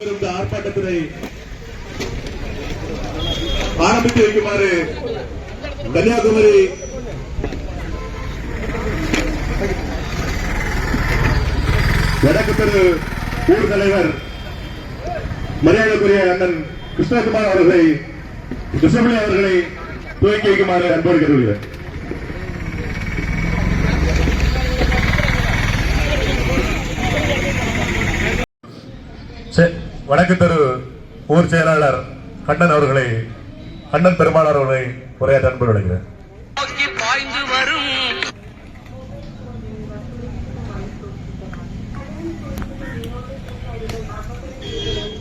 இந்த ஆர்ப்பாட்டத்தினை ஆரம்பித்து வைக்குமாறு கன்னியாகுமரி வடக்கு தெரு ஊர் தலைவர் மரியாதைக்குரிய அண்ணன் கிருஷ்ணகுமார் அவர்களை கிருஷ்ணபிள்ளை அவர்களை துவக்கி வைக்குமாறு அன்போடு கேட்டுக்கொள்கிறேன். வடக்கு தெரு ஊர் செயலாளர் கண்ணன் அவர்களை கண்ணன் பெருமாள் அவர்களை உரையாற்ற அன்பு வரும்.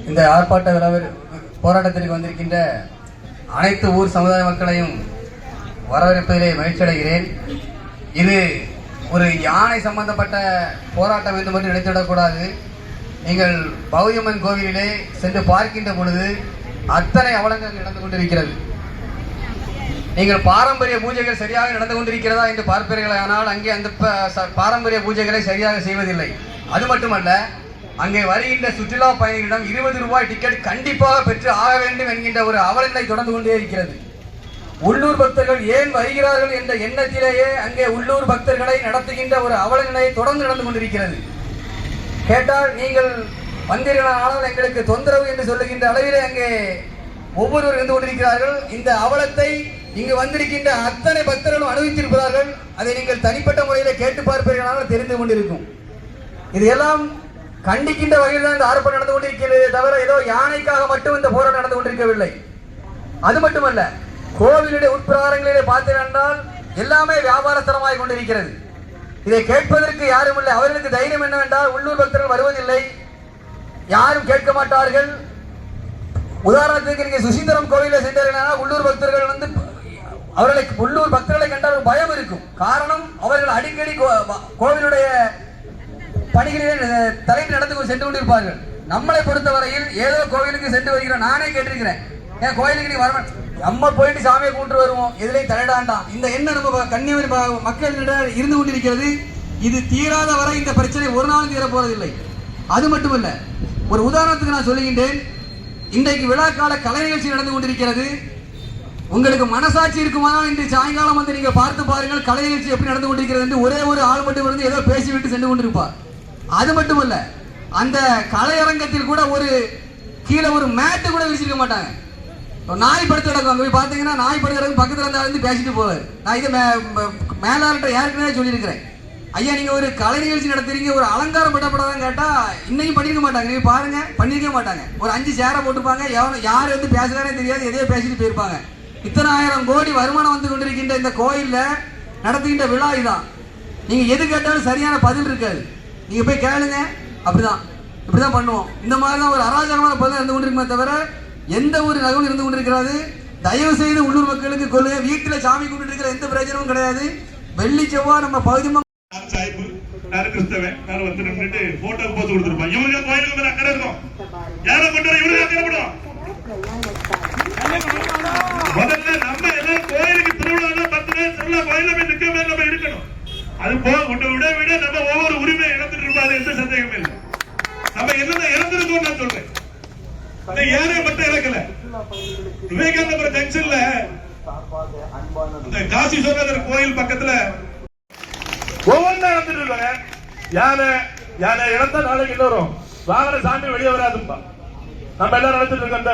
இந்த ஆர்ப்பாட்ட விழாவில் போராட்டத்திற்கு வந்திருக்கின்ற அனைத்து ஊர் சமுதாய மக்களையும் வரவேற்பதிலே மகிழ்ச்சி அடைகிறேன் இது ஒரு யானை சம்பந்தப்பட்ட போராட்டம் என்று மட்டும் நினைத்துவிடக்கூடாது நீங்கள் பௌதியம்மன் கோவிலிலே சென்று பார்க்கின்ற பொழுது அத்தனை அவலங்கள் நடந்து கொண்டிருக்கிறது. நீங்கள் பாரம்பரிய பூஜைகள் சரியாக நடந்து கொண்டிருக்கிறதா என்று பார்ப்பீர்கள் ஆனால் அங்கே அந்த ப- ச- பாரம்பரிய பூஜைகளை சரியாக செய்வதில்லை. அது மட்டுமல்ல அங்கே வருகின்ற சுற்றுலா பயணிகளிடம் இருபது ரூபாய் டிக்கெட் கண்டிப்பாக பெற்று ஆக வேண்டும் என்கின்ற ஒரு அவலநிலை தொடர்ந்து கொண்டே இருக்கிறது. உள்ளூர் பக்தர்கள் ஏன் வருகிறார்கள் என்ற எண்ணத்திலேயே அங்கே உள்ளூர் பக்தர்களை நடத்துகின்ற ஒரு அவலநிலை தொடர்ந்து நடந்து கொண்டிருக்கிறது. கேட்டால் நீங்கள் வந்தீர்களானால் எங்களுக்கு தொந்தரவு என்று சொல்லுகின்ற அளவிலே அங்கே ஒவ்வொருவர் இருந்து கொண்டிருக்கிறார்கள். இந்த அவலத்தை இங்கு வந்திருக்கின்ற அத்தனை பக்தர்களும் அனுபவித்திருக்கிறார்கள் அதை நீங்கள் தனிப்பட்ட முறையில் கேட்டு பார்ப்பீர்களானால் தெரிந்து கொண்டிருக்கும். இதையெல்லாம் கண்டிக்கின்ற வகையில் தான் இந்த ஆர்ப்பாட்டம் நடந்து கொண்டிருக்கிறதே. தவிர ஏதோ யானைக்காக மட்டும் இந்த போராட்டம் நடந்து கொண்டிருக்கவில்லை. அது மட்டுமல்ல கோவிலுடைய உட்பிரகாரங்களிலே பார்த்தீர்கள் என்றால் எல்லாமே வியாபாரஸ்தரமாய் கொண்டிருக்கிறது. இதை கேட்பதற்கு யாரும் இல்லை அவர்களுக்கு தைரியம் என்னவென்றால் உள்ளூர் பக்தர்கள் வருவதில்லை. யாரும் கேட்க மாட்டார்கள். உதாரணத்துக்கு நீங்க சுசீந்திரம் கோவிலில் சென்றீர்கள் உள்ளூர் பக்தர்கள் வந்து அவர்களை உள்ளூர் பக்தர்களை கண்டால் பயம் இருக்கும். காரணம் அவர்கள் அடிக்கடி கோவிலுடைய பணிகளிலே தலைப்பு நடந்து சென்று கொண்டிருப்பார்கள். நம்மளை பொறுத்தவரையில் ஏதோ கோவிலுக்கு சென்று வருகிறோம். நானே கேட்டிருக்கிறேன். ஏன் கோயிலுக்கு நீ வரவேன் நம்ம போயிட்டு சாமியை கூட்டு வருவோம். எதுலையும் தலையிடாண்டாம். இந்த எண்ணம் நம்ம கன்னியாகுமரி ம- மக்களிடம் இருந்து கொண்டிருக்கிறது. இது தீராத வரை இந்த பிரச்சனை ஒரு நாள் தீர போறதில்லை அது மட்டுமல்ல ஒரு உதாரணத்துக்கு நான் சொல்லுகின்றேன். இன்றைக்கு விழாக்கால கலை நிகழ்ச்சி நடந்து கொண்டிருக்கிறது. உங்களுக்கு மனசாட்சி இருக்குமானால் இன்று சாயங்காலம் வந்து நீங்க பார்த்து பாருங்கள் கலை நிகழ்ச்சி எப்படி நடந்து கொண்டிருக்கிறது என்று ஒரே ஒரு ஆள் மட்டும் இருந்து ஏதோ பேசிவிட்டு சென்று கொண்டிருப்பார். அது மட்டுமல்ல அந்த கலையரங்கத்தில் கூட ஒரு கீழே ஒரு மேட்டு கூட விரிச்சிருக்க மாட்டாங்க. நாய் படுத்து கிடக்கும். அங்கே போய் பார்த்தீங்கன்னா நாய் படுத்து கிடக்கும் பக்கத்தில் இருந்தால் இருந்து பேசிட்டு போவார். நான் இதை மே- மேலாளர்கிட்ட ஏற்கனவே சொல்லியிருக்கிறேன். ஐயா நீங்கள் ஒரு கலை நிகழ்ச்சி நடத்துறீங்க ஒரு அலங்காரம் பண்ணப்படாதான் கேட்டால் இன்னைக்கும் பண்ணிருக்க மாட்டாங்க. நீங்கள் பாருங்க பண்ணியிருக்க மாட்டாங்க. ஒரு அஞ்சு சேரை போட்டுப்பாங்க எவன யார் வந்து பேசுகிறாரே தெரியாது எதையோ பேசிட்டு போயிருப்பாங்க. இத்தனை ஆயிரம் கோடி வருமானம் வந்து கொண்டிருக்கின்ற இந்த கோயிலில் நடத்துகின்ற விழா இதான். நீங்கள் எது கேட்டாலும் சரியான பதில் இருக்காது. நீங்கள் போய் கேளுங்க. அப்படிதான். இப்படிதான் பண்ணுவோம். இந்த மாதிரி தான் ஒரு அராஜகமான பதில் இருந்து கொண்டிருக்குமே தவிர எந்த ஒரு நகவும் இருந்து கொண்டிருக்கிறது? தயவு செய்து உள்ளூர் மக்களுக்கு கொள்ளுங்க. வீட்டுல சாமி கும்பிட்டு இருக்கிற எந்த பிரச்சனையும் கிடையாது. வெள்ளி செவ்வாய் நம்ம பகுதி மக்கள் நான் சாய்பு நான் கிறிஸ்தவன் நான் வந்து நின்றுட்டு போட்டோ போட்டு கொடுத்துருப்பேன். இவங்க கோயிலுக்கு மேல அக்கறை இருக்கும். யாரை கொண்டு வர இவருக்கு அக்கறை முதல்ல நம்ம எல்லாம் கோயிலுக்கு திருவிழா பத்து நாள் திருவிழா கோயில போய் நிக்க மேல நம்ம இருக்கணும். அது போக உன்னை விட விட நம்ம ஒவ்வொரு உரிமையை இழந்துட்டு இருப்போம். அது எந்த சந்தேகமே இல்லை. நம்ம என்னதான் இழந்திருக்கோம் நான் சொல்றேன். இந்த ஏழை மட்டும் இழக்கல விவேகானந்தபுரம் ஜங்ஷன்ல இந்த காசி சோழர் கோயில் பக்கத்துல ஒவ்வொன்றா நடந்துட்டு இருக்காங்க. யானை யானை இழந்தா நாளைக்கு இன்னொரும். வாகன சாமி வெளியே வராதுப்பா நம்ம எல்லாம் நடத்திட்டு இருக்க அந்த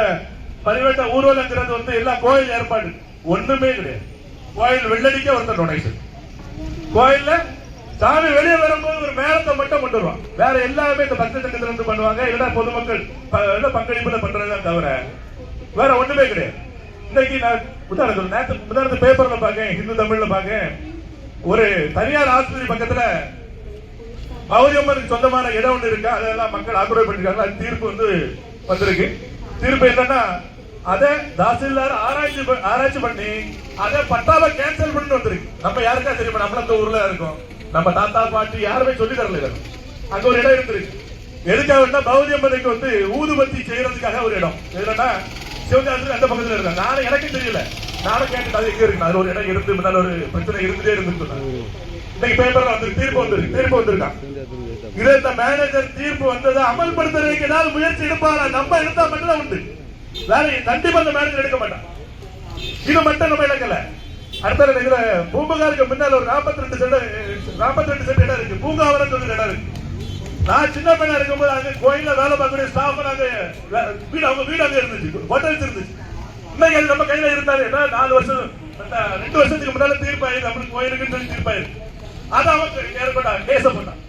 பரிவேட்ட ஊர்வலங்கிறது வந்து எல்லாம் கோயில் ஏற்பாடு. ஒண்ணுமே கிடையாது. கோயில் வெள்ளடிக்க ஒருத்தர் டொனேஷன் கோயில்ல சாமி வெளியே வரும்போது ஒரு மேலத்தை மட்டும் கொண்டு வருவான் வேற எல்லாமே இந்த பக்த சங்கத்துல இருந்து பண்ணுவாங்க. இல்லைன்னா பொதுமக்கள் ப- பங்களிப்புல பண்றதா தவிர வேற ஒண்ணுமே கிடையாது. இன்னைக்கு நான் உதாரணத்துக்கு நேற்று உதாரணத்து பேப்பர்ல பாக்கேன் ஹிந்து தமிழ்ல பாக்கேன். ஒரு தனியார் ஆஸ்பத்திரி பக்கத்துல மௌரியம்மனுக்கு சொந்தமான இடம் ஒண்ணு இருக்கு? அதெல்லாம் மக்கள் ஆக்கிரமிப்பிருக்காங்க அது தீர்ப்பு வந்து வந்திருக்கு. தீர்ப்பு என்னன்னா அதை தாசில்தார் ஆராய்ச்சி ஆராய்ச்சி பண்ணி அதை பட்டாவை கேன்சல் பண்ணி வந்திருக்கு. நம்ம யாருக்கா தெரியுமா? நம்மள அந்த ஊர்ல இருக்கோம். நம்ம தாத்தா பாட்டி யாருமே சொல்லி தரல இதை. அங்க ஒரு இடம் இருந்திருக்கு எதுக்காக பௌரியம்மனுக்கு வந்து ஊதுபத்தி செய்யறதுக்காக ஒரு இடம். எதுனா சிவகாசிக்கு அந்த பக்கத்துல இருக்காங்க. நானும் எனக்கு தெரியல. நானும் கேட்டு அது எங்க இருக்கு? அது ஒரு இடம் இருந்து முன்னால ஒரு பிரச்சனை இருந்துட்டே இருந்துட்டு இன்னைக்கு பேப்பர்ல வந்து தீர்ப்பு வந்திருக்கு. தீர்ப்பு வந்திருக்கான். இதே இந்த மேனேஜர் தீர்ப்பு வந்ததை அமல்படுத்துறதுக்கு ஏதாவது முயற்சி எடுப்பாரா? நம்ம எடுத்தா மட்டும்தான் உண்டு. வேற கண்டிப்பா அந்த மேனேஜர் எடுக்க மாட்டான். இது மட்டும் நம்ம இழக்கல. அடுத்தது இருக்கிற பூம்புகாருக்கு முன்னால் ஒரு நாற்பத்தி ரெண்டு சென்ட் நாற்பத்தி ரெண்டு சென்ட் இடம் இருக்கு. பூங்காவரம் சொல்லி இடம் இருக்கு. நான் சின்ன பையனா இருக்கும்போது அங்க கோயில வேலை பார்க்கக்கூடிய ஸ்டாஃப் நாங்க வீடு அவங்க வீடு அங்க இருந்துச்சு. ஹோட்டல்ஸ் இருந்துச்சு. இன்னைக்கு நம்ம கையில இருந்தாரு ஏன்னா நாலு வருஷம் ரெண்டு வருஷத்துக்கு முன்னால தீர்ப்பாயிரு அப்படின்னு கோயிலுக்குன்னு சொல்லி தீர்ப்பாயிரு அதை அவங்க ஏற்பட்டா கேச பண்ணான்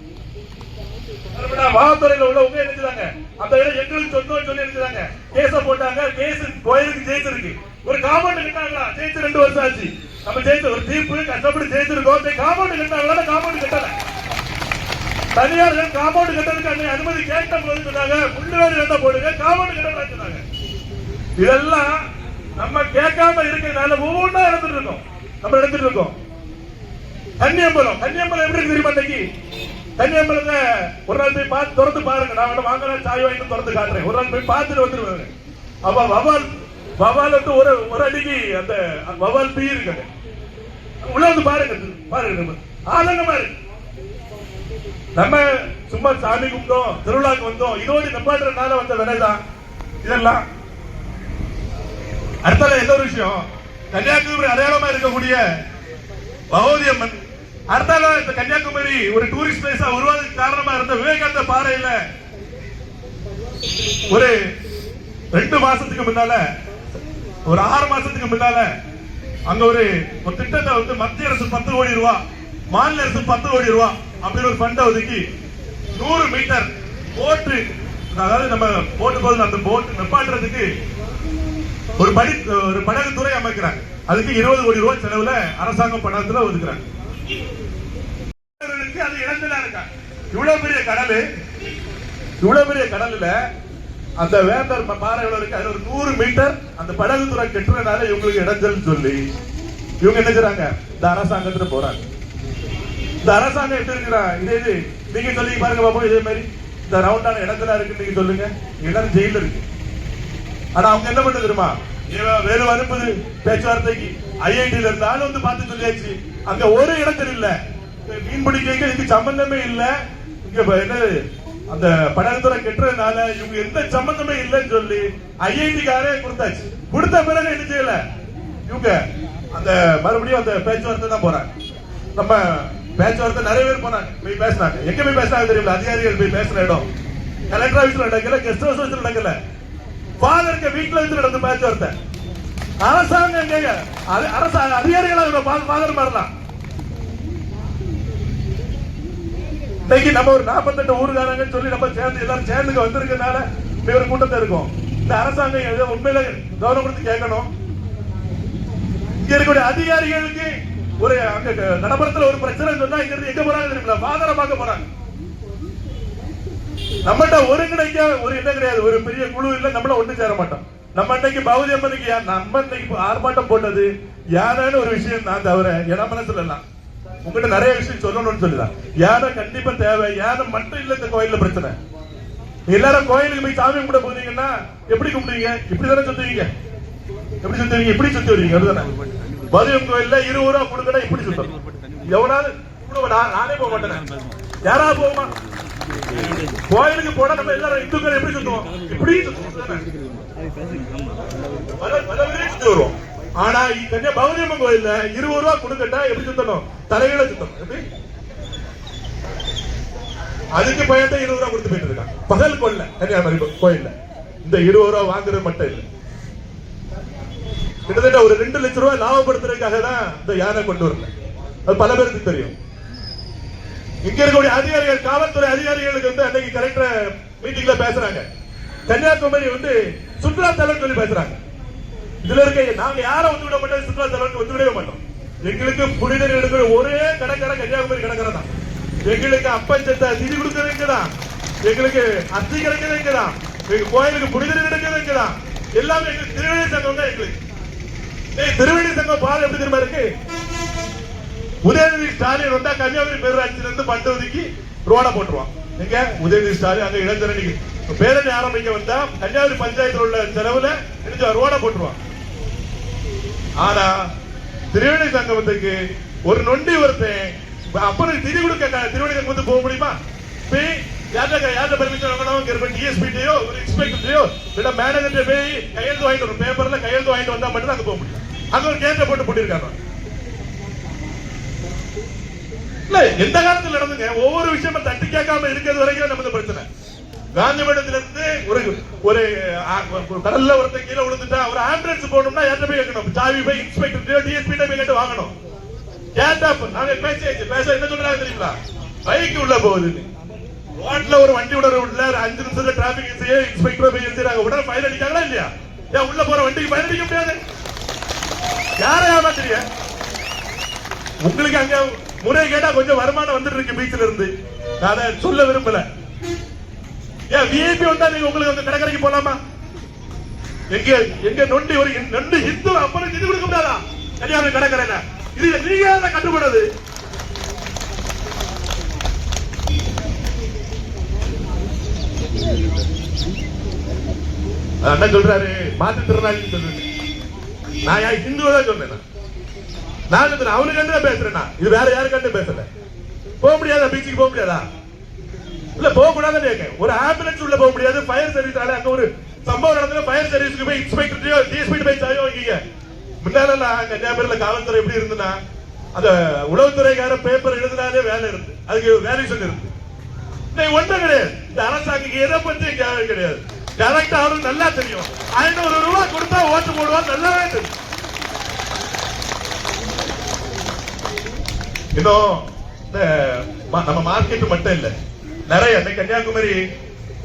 ஏற்பட்டா வாத்துறையில நினைச்சாங்க அந்த இடம் எங்களுக்கு சொந்தம் சொல்லி நினைச்சாங்க கேஸ போட்டாங்க. கேஸ் கோயிலுக்கு ஜெயிச்சிருக்கு. ஒரு காம்பவுண்ட் கட்டாங்களா? ஜெயிச்சு ரெண்டு வருஷம் ஆச்சு. நம்ம ஜெயிச்சு ஒரு தீர்ப்பு கஷ்டப்பட்டு ஜெயிச்சிருக்கோம் காம்பவுண்ட் கட்டாங்களா காம்பவுண்ட் கட்டல. தனியார் காம்பவுண்ட் கட்டதுக்கு அன்னை அனுமதி கேட்ட போது சொன்னாங்க முள்ளுவேறு கட்ட போடுங்க காம்பவுண்ட் கட்டலாம் சொன்னாங்க. இதெல்லாம் நம்ம கேட்காம இருக்கிறதுனால ஒவ்வொன்றா எடுத்துட்டு இருக்கோம். நம்ம எடுத்துட்டு இருக்கோம். கன்னியம்பலம். கன்னியம்பலம் எப்படி தெரியுமா இன்னைக்கு கன்னியம்பலத்தை ஒரு நாள் போய் பார்த்து திறந்து பாருங்க. நான் வாங்கலாம் சாய் வாங்கிட்டு திறந்து காட்டுறேன். ஒரு நாள் போய் பார்த்துட்டு வந்துருவாங்க அப்ப வவால் வவால் வந்து ஒரு ஒரு அடிக்கு அந்த வவால் பீ இருக்காங்க உள்ள வந்து பாருங்க பாருங்க நம்ம. ஆனந்தமா இருக்கு நம்ம சும்மா சாமி கும்பிட்டோம் திருவிழாக்கு வந்தோம். இதோடு நிப்பாட்டுறதுனால வந்த வினைதான் இதெல்லாம். அடுத்தது எந்த ஒரு விஷயம். கன்னியாகுமரி அடையாளமா இருக்கக்கூடிய பகவதி அம்மன் அடுத்தால இந்த கன்னியாகுமரி ஒரு டூரிஸ்ட் பிளேஸா உருவாதுக்கு காரணமா இருந்த விவேகானந்த பாறையில ஒரு ரெண்டு மாசத்துக்கு முன்னால ஒரு ஆறு மாசத்துக்கு முன்னால அங்க ஒரு ஒரு திட்டத்தை வந்து மத்திய அரசு பத்து கோடி ரூபாய் மாநில அரசு பத்து கோடி ரூபாய் அப்படின்னு ஒரு ஃபண்டை ஒதுக்கி நூறு மீட்டர் போட்டு அதாவது நம்ம போட்டு போது அந்த போட் நிப்பாட்டுறதுக்கு ஒரு படி ஒரு படகு துறை அமைக்கிறாங்க. அதுக்கு இருபது கோடி ரூபாய் செலவுல அரசாங்கம் பணத்துல ஒதுக்குறாங்க. அது இழந்தலா இருக்கா இவ்வளவு பெரிய கடலு இவ்வளவு பெரிய கடல்ல அந்த வேந்தர் பாறைகள் பாறை இருக்கு அது ஒரு நூறு மீட்டர் அந்த படகு துறை கெட்டுறதுனால இவங்களுக்கு இடைஞ்சல் சொல்லி இவங்க என்ன செய்றாங்க? இந்த அரசாங்கத்துல போறாங்க. இந்த அரசாங்கம் எப்படி இருக்கிறா இதே இது நீங்க சொல்லி பாருங்க பாப்போம் இதே மாதிரி. இந்த ரவுண்டான இடத்துல இருக்கு நீங்க சொல்லுங்க. இடம் ஜெயில இருக்கு. ஆனா அவங்க என்ன பண்ண தெரியுமா? வேறு அனுப்புது பேச்சுவார்த்தைக்கு. ஐஐடியில இருந்து ஆளு வந்து பார்த்து சொல்லியாச்சு. அங்க ஒரு இடத்துல இல்ல. மீன் பிடிக்க இதுக்கு சம்பந்தமே இல்ல. இங்க என்னது? அந்த படகுத்துறை கெட்டுறதுனால இவங்க எந்த சம்பந்தமே இல்லைன்னு சொல்லி ஐஐடி காரே கொடுத்தாச்சு. கொடுத்த பிறகு என்ன செய்யல? இவங்க அந்த மறுபடியும் அந்த பேச்சுவார்த்தை தான் போறாங்க. நம்ம பேச்சுவார்த்தை நிறைய பேர் போனாங்க. போய் பேசினாங்க. எங்க போய் பேசினாங்க தெரியல அதிகாரிகள் போய் பேசுற இடம். கலெக்டர் ஆஃபீஸ்ல நடக்கல கெஸ்ட் ஹவுஸ் வச்சு நடக்கல. ஃபாதருக்கு வீட்டுல வச்சு நடந்த பேச்சுவார்த்தை. அரசாங்கம் அது அரசாங்க அதிகாரிகளா ஃபாதர் மாறலாம் இன்னைக்கு நம்ம ஒரு நாற்பத்தெட்டு ஊருக்காரங்கன்னு சொல்லி நம்ம சேர்ந்து எல்லாரும் சேர்ந்து வந்திருக்கனால இப்படி ஒரு கூட்டத்தை இருக்கும். இந்த அரசாங்கம் ஏதோ உண்மையில கவனம் கொடுத்து கேட்கணும்? இங்க இருக்கக்கூடிய அதிகாரிகளுக்கு ஒரு அங்க கடப்புறத்துல ஒரு பிரச்சனை சொன்னா இங்க இருந்து எங்க போறாங்க தெரியுங்களா ஃபாதரை பார்க்க போறாங்க. நம்மகிட்ட ஒருங்கிணைக்க ஒரு என்ன கிடையாது. ஒரு பெரிய குழு இல்ல நம்மள ஒண்ணு சேர மாட்டோம். நம்ம இன்னைக்கு பகுதி அம்மனுக்கு நம்ம இன்னைக்கு ஆர்ப்பாட்டம் போட்டது யானைன்னு ஒரு விஷயம் நான் தவிர என மனசுல எல்லாம். உங்ககிட்ட நிறைய விஷயம் சொல்லணும்னு சொல்லிதான் யானை கண்டிப்பா தேவை. யானை மட்டும் இல்ல இந்த கோயில்ல பிரச்சனை. எல்லாரும் கோயிலுக்கு போய் சாமி கும்பிட போனீங்கன்னா எப்படி கும்பிடுவீங்க? இப்படி தானே சுத்துவீங்க. எப்படி சுத்துவீங்க? இப்படி சுத்தி வருவீங்க. அப்படிதானே? பதுவம் கோயில்ல இருபது ரூபா கொடுக்கடா இப்படி சுத்தம் எவனாவது கூட நான் நானே போக மாட்டேன். யாராவது போகுமா? கோயிலுக்கு போனா நம்ம எல்லாரும் இந்துக்கள் எப்படி சுத்துவோம்? இப்படி சுத்துவோம். வருவோம். ஆனா இ- கன்னியா கோயில்ல இருபது ரூபா கொடுக்கட்டா எப்படி சுத்தணும்? தலைகளை சுத்தணும். எப்படி? அதுக்கு பயத்தை இருபது ரூபா கொடுத்து போயிட்டு இருக்கான். பகல் கொள்ள. கன்னியாகுமரி கோயில்ல. இந்த இருபது ரூபா வாங்குறது மட்டும் இல்லை. கிட்டத்தட்ட ஒரு ரெண்டு லட்சம் ரூபாய் லாபப்படுத்துறதுக்காக தான் இந்த யானை கொண்டு வரல. அது பல பேருக்கு தெரியும். இங்க இருக்கக்கூடிய அதிகாரிகள் காவல்துறை அதிகாரிகளுக்கு வந்து அன்னைக்கு கலெக்டர் மீட்டிங்ல பேசுறாங்க. கன்னியாகுமரி வந்து சுற்றுலா தலம் சொல்லி பேசுறாங்க. இதுல இருக்க நாங்க யாரும் வந்து விட மாட்டோம்? சுற்றுலா வந்து விடவே மாட்டோம். எங்களுக்கு புனித எடுக்கிற ஒரே கடற்கரை கன்னியாகுமரி கடற்கரை தான். எங்களுக்கு அப்பஞ்சத்தை நிதி திதி கொடுக்கறது இங்கதான் எங்களுக்கு அத்தி கிடைக்கிறது இங்கதான் எங்க கோயிலுக்கு புனித கிடைக்கிறது இங்கதான் எல்லாமே எங்களுக்கு திருவேணி சங்கம் தான் எங்களுக்கு. ஏய், சங்கம் பால் எப்படி தெரியுமா இருக்கு? உதயநிதி ஸ்டாலின் வந்தா கன்னியாகுமரி பேரூராட்சியில இருந்து பண்டு ஒதுக்கி ரோட போட்டுருவான். எங்க? உதயநிதி ஸ்டாலின் அங்க இளைஞரணிக்கு பேரணி ஆரம்பிக்க வந்தா கன்னியாகுமரி பஞ்சாயத்துல உள்ள செலவுல ரோட போட்டுருவான். ஆனா திரிவேணி சங்கமத்துக்கு ஒரு நொண்டி ஒருத்தன் அப்பனுக்கு திதி கொடுக்க க- திருவண்ணாமலை வந்து போக முடியுமா? போய் யார்கிட்ட யார்கிட்ட பெர்மிஷன் வாங்கணும்? இருப்ப டிஎஸ்பிட்டையோ ஒரு இன்ஸ்பெக்டர்டையோ இல்ல மேனேஜர்கிட்ட போய் கையெழுத்து வாங்கிட்டு வரும். பேப்பர்ல கையெழுத்து வாங்கிட்டு வந்தா மட்டும் தான் அங்க போக முடியும். அங்க ஒரு கேட்டை போட்டு போட்டிருக்காங்க இல்ல எந்த காலத்துல நடந்துங்க ஒவ்வொரு விஷயமும் தட்டி கேட்காம இருக்கிறது வரைக்கும் நமது பிரச்சனை. காந்திமடத்திலிருந்து ஒரு ஒரு கடல்ல ஒருத்தன் கீழே விழுந்துட்டா ஒரு ஆம்புலன்ஸ் போகணும்னா யார்கிட்ட போய் கேட்கணும்? சாவி போய் இன்ஸ்பெக்டர் டிஎஸ்பி போய் கேட்டு வாங்கணும். கேட்டா நாங்க பேசியாச்சு பேச என்ன சொல்றாங்க தெரியுங்களா? பைக் உள்ள போகுதுன்னு. ரோட்ல ஒரு வண்டி விட உள்ள ஒரு அஞ்சு நிமிஷத்துல டிராபிக் செய்ய இன்ஸ்பெக்டர் போய் எடுத்துறாங்க உடனே ஃபைன் அடிக்காங்களா இல்லையா? ஏன் உள்ள போற வண்டிக்கு ஃபைன் அடிக்க முடியாது. யாரை ஏமாத்துறீங்க? உங்களுக்கு அங்க முறை கேட்டா கொஞ்சம் வருமானம் வந்துட்டு இருக்கு பீச்ல இருந்து. நான் அதை சொல்ல விரும்பல. ஏன் விஐபி வந்தா நீங்க உங்களுக்கு வந்து கடற்கரைக்கு போலாமா? எங்க எங்க நொண்டி ஒரு நொண்டி ஹிந்து அப்புறம் இது கொடுக்க முடியாதா? கல்யாணம் கடற்கரையில. இது நீங்க அதை கட்டுப்படுறது? அண்ணன் சொல்றாரு? மாற்றுத்திறனாளி சொல்றேன் நான் யார்? ஹிந்துவை தான் சொன்னேன் நான். சொல்றேன் அவனுக்கு கண்டு பேசுறேன் இது வேற யாரு கண்டு பேசல. போக முடியாதா? பீச்சுக்கு போக முடியாதா? இல்ல போக கூடாதுன்னு ஒரு ஆம்புலன்ஸ் உள்ள போக முடியாது. ஃபயர் சர்வீஸ் அங்க ஒரு சம்பவம் நடந்தது ஃபயர் சர்வீஸ்க்கு போய் இன்ஸ்பெக்டரையோ டிஎஸ்பி போய் சாயோ வைக்கீங்க முன்னால அங்க கன்னியாகுமரியில காவல்துறை எப்படி இருந்துன்னா அந்த உளவுத்துறைக்கார பேப்பர் எழுதினாலே வேலை இருந்து. அதுக்கு வேல்யூஷன் இருந்து இன்னைக்கு ஒண்ணும் கிடையாது. இந்த அரசாங்க எதை பத்தி கேள்வி கிடையாது. கரெக்டா அவருக்கு நல்லா தெரியும். ஐநூறு ரூபாய் கொடுத்தா ஓட்டு போடுவார் நல்லாவே தெரியும். இன்னும் இந்த நம்ம மார்க்கெட் மட்டும் இல்லை. நிறைய இந்த கன்னியாகுமரி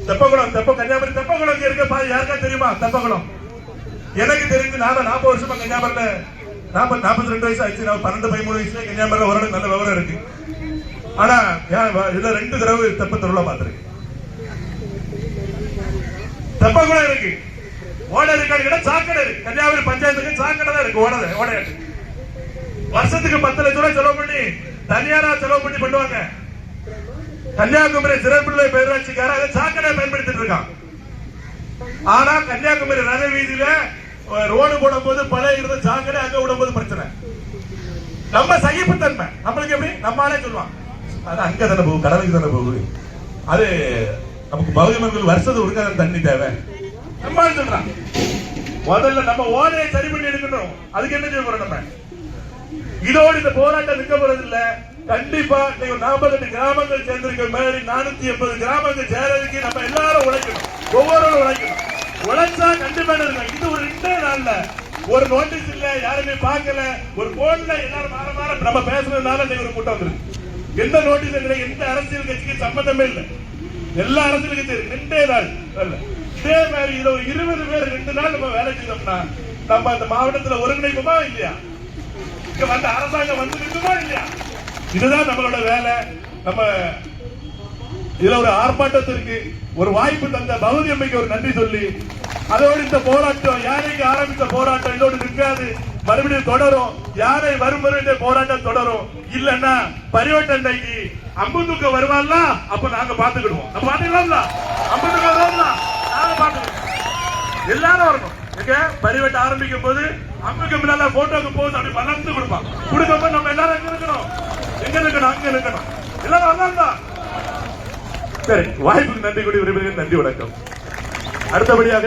தெப்பகுளம் தெப்ப கன்னியாகுமரி தெப்பகுளம் இங்க இருக்க. பாரு யாருக்கா தெரியுமா? தெப்பகுளம் எனக்கு தெரிஞ்சு நாம நாற்பது வருஷமா கன்னியாகுமரியில நாற்பது நாற்பத்தி ரெண்டு வயசு ஆச்சு நான் பன்னெண்டு பதிமூணு வயசுல கன்னியாகுமரியில ஓரளவுக்கு நல்ல விவரம் இருக்கு. ஆனா ஏன் இதுல ரெண்டு தடவை தெப்ப திருவிழா பார்த்திருக்கேன். தெப்பகுளம் இருக்கு. ஓடை இருக்காது சாக்கடை இருக்கு. கன்னியாகுமரி பஞ்சாயத்துக்கு சாக்கடை தான் இருக்கு. ஓடை ஓடையாட்டு. வருஷத்துக்கு பத்து லட்சம் ரூபாய் செலவு பண்ணி தனியாரா செலவு பண்ணி பண்ணுவாங்க கன்னியாகுமரி சிறப்புள்ள பேரூராட்சிக்கார அதை சாக்கடை பயன்படுத்திட்டு இருக்கான். ஆனா கன்னியாகுமரி நகர வீதியில ரோடு போடும் போது பழைய இருந்த சாக்கடை அங்க விடும் போது பிரச்சனை. நம்ம சகிப்புத்தன்மை. நம்மளுக்கு எப்படி? நம்மளாலே சொல்லுவான். அது அங்க தானே போகும் கடலுக்கு தானே போகுது. அது நமக்கு பௌதிமர்கள் வருஷத்துக்கு ஒருக்க தண்ணி தேவை. நம்மளால சொல்றான். முதல்ல நம்ம ஓலையை சரி பண்ணி எடுக்கணும் அதுக்கு என்ன செய்ய போறோம் நம்ம? இதோடு இந்த போராட்டம் நிற்க போறது இல்லை கண்டிப்பா நீங்க நாற்பத்தெட்டு கிராமங்கள் சேர்ந்திருக்க மாதிரி நானூத்தி எண்பது கிராமங்கள் சேரதுக்கு நம்ம எல்லாரும் உழைக்கணும். ஒவ்வொருவரும் உழைக்கணும். உழைச்சா கண்டிப்பா இருக்கும் இது ஒரு ரெண்டே நாள்ல. ஒரு நோட்டீஸ் இல்ல யாருமே பார்க்கல. ஒரு போன்ல எல்லாரும் மாற மாற நம்ம பேசுறதுனால இன்னைக்கு ஒரு கூட்டம் வந்துருக்கு. எந்த நோட்டீஸ் இல்லை எந்த அரசியல் கட்சிக்கு சம்பந்தமே இல்லை. எல்லா அரசியல் கட்சியும் ரெண்டே நாள் இதே மாதிரி இதுல ஒரு இருபது பேர் ரெண்டு நாள் நம்ம வேலை செய்தோம்னா நம்ம அந்த மாவட்டத்துல ஒருங்கிணைப்புமா இல்லையா? இங்க வந்து அரசாங்கம் வந்து நிற்குமா இல்லையா? இதுதான் நம்மளோட வேலை. நம்ம இதுல ஒரு ஆர்ப்பாட்டத்திற்கு ஒரு வாய்ப்பு தந்த பகுதி அம்மைக்கு ஒரு நன்றி சொல்லி அதோடு இந்த போராட்டம் யானைக்கு ஆரம்பித்த போராட்டம் இதோடு நிற்காது. மறுபடியும் தொடரும். யானை வரும் வருகின்ற போராட்டம் தொடரும். இல்லன்னா பரிவட்டண்டைக்கு அம்புத்துக்க வருவான்ல அப்ப நாங்க பாத்துக்கிடுவோம் நம்ம பாத்துக்கலாம்ல அம்புத்துக்க வருவான்ல நாங்க பாத்துக்கிடுவோம் எல்லாரும் வரணும். ஓகே பரிவட்ட ஆரம்பிக்கும் போது அம்புக்கு முன்னால போட்டோக்கு போகுது அப்படி வளர்ந்து கொடுப்பான் கொடுக்கப்ப நம்ம எல்லாரும் எங்க இருக்கணும்? எங்க இருக்கணும் அங்க இருக்கணும் எல்லாரும் சரி வாய்ப்புக்கு நன்றி கூடி விரும்புகிறேன் நன்றி வணக்கம். அடுத்தபடியாக